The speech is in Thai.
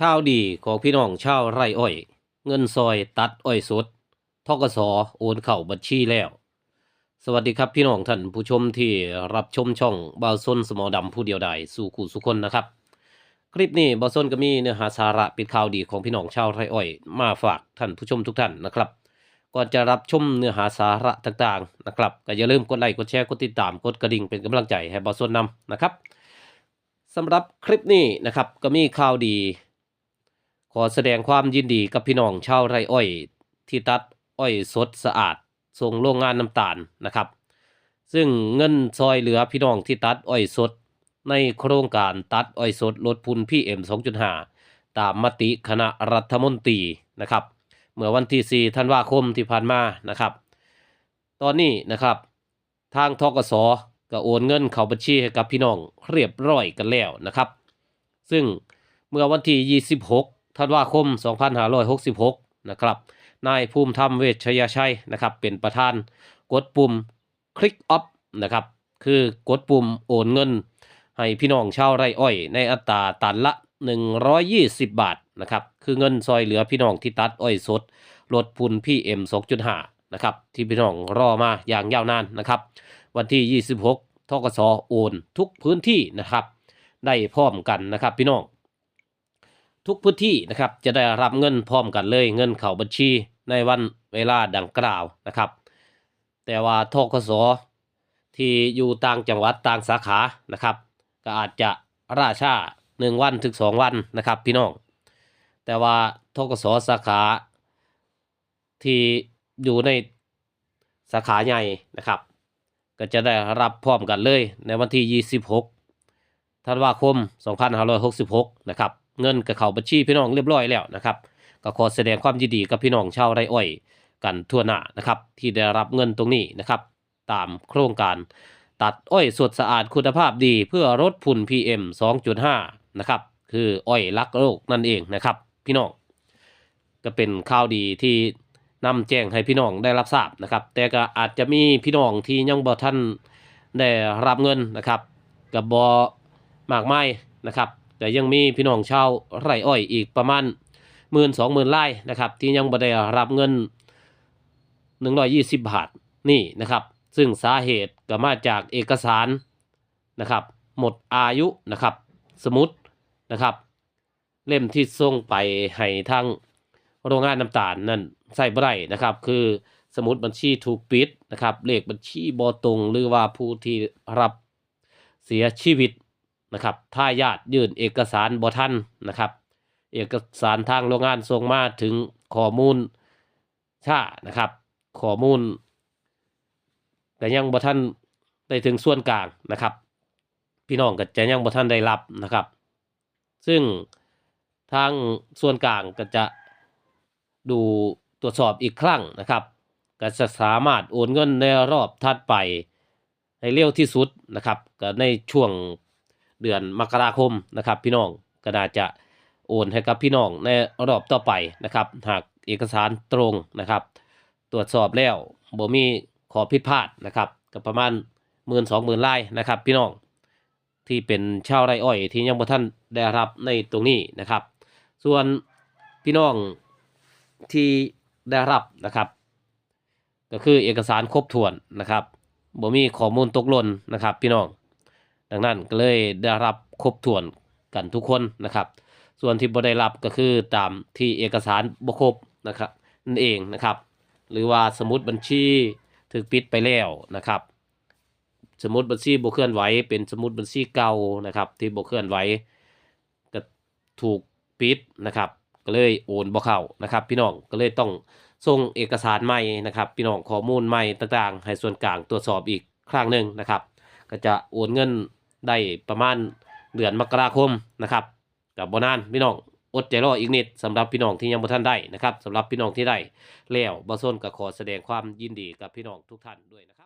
ข่าวดีของพี่น้องชาวไร่อ้อย เงินซอยตัดอ้อยสดทกสโอนเข้าบัญชีแล้ว สวัสดีครับพี่น้องท่านผู้ชมที่รับชมช่องบาวซนสมอดำผู้เดียวดายสู่ขู่สุคนนะครับ คลิปนี้บาวซนก็มีเนื้อหาสาระเป็นข่าวดีของพี่น้องชาวไร่อ้อย มาฝากท่านผู้ชมทุกท่านนะครับก่อนจะรับชมเนื้อหาสาระต่างๆนะครับก็อย่าลืมกดไลค์กดแชร์กดติดตามกดกระดิ่งเป็นกำลังใจให้บาวซนนำนะครับสำหรับคลิปนี้นะครับก็มีข่าวดี ขอแสดงความยินดีกับพี่น้องชาวไร่อ้อย ที่ตัดอ้อยสดสะอาดส่งโรงงานน้ำตาลนะครับ ซึ่งเงินซอยเหลือพี่น้องที่ตัดอ้อยสด ในโครงการตัดอ้อยสดลดพุนพี่เอ็ม2.5ตามมติคณะรัฐมนตรีนะครับ เมื่อวันที่4ธันวาคมที่ผ่านมานะครับ ตอนนี้นะครับ ทางทกสก็โอนเงินเข้าบัญชีให้กับพี่น้องเรียบร้อยกันแล้วนะครับ ซึ่งเมื่อวันที่ 26 ธันวาคม 2566 นะครับ นายภูมิธรรมเวชยชัยนะครับเป็นประธานกดปุ่มคลิกออฟนะครับคือกดปุ่มโอนเงิน ให้พี่น้องชาวไร่อ้อย ในอัตราตันละ 120 บาทนะครับคือเงินซอยเหลือพี่น้องที่ตัดอ้อยสดลดพุนพี่เอ็ม2.5นะครับที่พี่น้องรอมาอย่างยาวนานนะครับ วันที่ 26ทกสโอนทุกพื้นที่นะครับ ได้พร้อมกันนะครับพี่น้อง ทุกพื้นที่นะครับจะได้รับเงินพร้อมกันเลยเงินเข้าบัญชีในวันเวลาดังกล่าวนะครับ แต่ว่าทกสที่อยู่ต่างจังหวัดต่างสาขานะครับ ก็อาจจะราชาหนึ่งวันถึงสองวันนะครับพี่น้อง แต่ว่าทกสสาขาที่อยู่ในสาขาใหญ่นะครับ ก็จะได้รับพร้อมกันเลยในวันที่ 26ธันวาคม 2566 นะครับ เงินกับเขาบัญชีพี่น้องเรียบร้อยแล้วนะครับก็ขอแสดงความยินดีกับพี่น้องชาวไร่อ้อยกันทั่วหน้านะครับ ที่ได้รับเงินตรงนี้นะครับ ตามโครงการตัดอ้อยสดสะอาดคุณภาพดีเพื่อลดฝุ่น PM 2.5 นะครับ คืออ้อยรักโลกนั่นเองนะครับ พี่น้องก็เป็นข่าวดีที่นำแจ้งให้พี่น้องได้รับทราบนะครับ แต่ก็อาจจะมีพี่น้องที่ยังบ่ท่านได้รับเงินนะครับกับบอมากมายนะครับ แต่ยังมีพี่น้องชาวไร่อ้อยอีกประมาณหมื่นสองหมื่นไร่นะครับ ที่ยังบ่ได้รับเงินหนึ่งร้อยยี่สิบบาทนี่นะครับ ซึ่งสาเหตุก็มาจากเอกสารนะครับ หมดอายุนะครับ สมุดนะครับ เล่มที่ส่งไปให้ทางโรงงานน้ำตาลนั่นใส่บ่ได้นะครับ คือสมุดบัญชีถูกปิดนะครับเลขบัญชีบ่ตรงหรือว่าผู้ที่รับเสียชีวิต นะครับถ้าญาติยื่นเอกสารบ่ทันนะครับ เอกสารทางโรงงานส่งมาถึงข้อมูลช้านะครับข้อมูลก็ยังบ่ทันได้ถึงส่วนกลางนะครับ พี่น้องก็จะยังบ่ทันได้รับนะครับ ซึ่งทางส่วนกลางก็จะดูตรวจสอบอีกครั้งนะครับก็จะสามารถโอนเงินในรอบถัดไปให้เร็วที่สุดนะครับก็ในช่วง เดือนมกราคมนะครับ พี่น้องก็น่าจะโอนให้กับพี่น้องในรอบต่อไปนะครับ หากเอกสารตรงนะครับ ตรวจสอบแล้วบ่มีขอผิดพลาดนะครับก็ประมาณหมื่นสองหมื่นไร่นะครับ พี่น้องที่เป็นชาวไร่อ้อย ที่ยังบ่ท่านได้รับในตรงนี้นะครับ ส่วนพี่น้องที่ได้รับนะครับ ก็คือเอกสารครบถ้วนนะครับบ่มีข้อมูลตกหล่นนะครับ พี่น้อง ดังนั้นก็เลยได้รับครบถ้วนกันทุกคนนะครับ ส่วนที่บ่ได้รับก็คือตามที่เอกสารบ่ครบนะครับนั่นเองนะครับ หรือว่าสมุดบัญชีถูกปิดไปแล้วนะครับ สมุดบัญชีบ่เคลื่อนไหวเป็นสมุดบัญชีเก่านะครับ ที่บ่เคลื่อนไหวก็ถูกปิดนะครับ ก็เลยโอนบ่เข้านะครับ พี่น้องก็เลยต้องส่งเอกสารใหม่นะครับ พี่น้องข้อมูลใหม่ต่างๆ ให้ส่วนกลางตรวจสอบอีกครั้งหนึ่งนะครับ ก็จะโอนเงิน ได้ประมาณเดือนมกราคมนะครับกับบนานพี่น้องอดใจรออีกนิดสำหรับพี่น้องที่ยังบ่ทันได้นะครับสำหรับพี่น้องที่ได้แล้วบ่ส้นก็ขอแสดงความยินดีกับพี่น้องทุกท่านด้วยนะครับ